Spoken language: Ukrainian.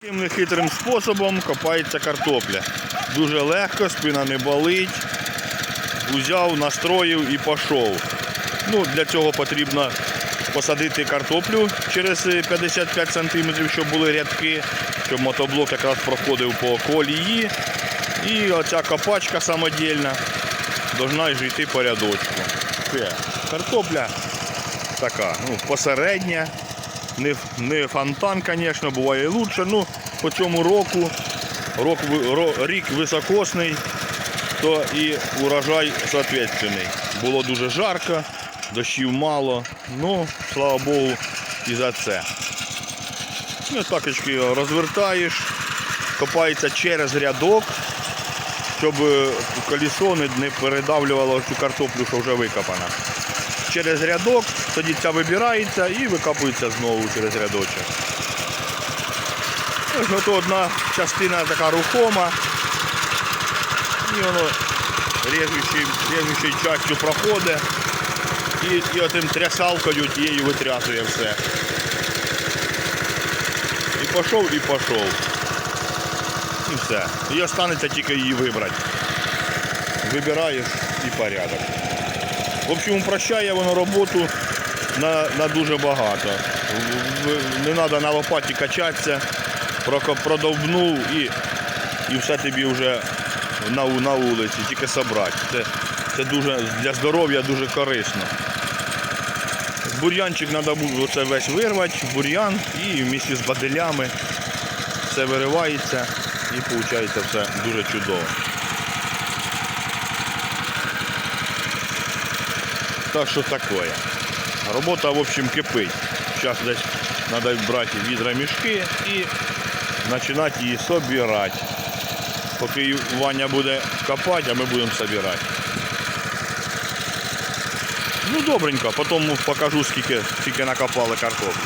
Таким нехитрим способом копається картопля. Дуже легко, спина не болить. Узяв, настроїв і пішов. Ну, для цього потрібно посадити картоплю через е, 55 см, щоб були рядки, щоб мотоблок якраз проходив по колії. І оця копачка самодільна ж йти по рядочку. Все. Картопля така, ну, посередня. Не, не фонтан, звісно, буває і лучше. Ну, по цьому року рок, рік високосний, то і урожай соответственний. Було дуже жарко, дощів мало. Ну, слава Богу, і за це. Ну, такочки розвертаєш, копається через рядок, щоб е, колесо не передавлювало цю картоплю, що вже викопана через рядок, тоді ця вибирається і викопується знову через рядочок. Ось ото одна частина така рухома. І воно режучою, режучою частю проходить. І, і отим трясалкою тією витрясує все. І пішов, і пішов. І все. І останеться тільки її вибрати. Вибираєш і порядок. В общем, упрощає воно роботу на, на дуже багато. Не треба на лопаті качатися, продовбнув і, і все тобі вже на, на вулиці, тільки собрати. Це, це дуже, для здоров'я дуже корисно. Бур'янчик треба це весь вирвати, бур'ян і в місті з баделями все виривається і виходить все дуже чудово. Так що такое. Робота, в общем, кипить. Зараз десь треба брати відра-мішки і починати її собирати. Поки Ваня буде копати, а ми будемо собирать. Ну добренько, потім покажу, скільки, скільки накопали картоплі.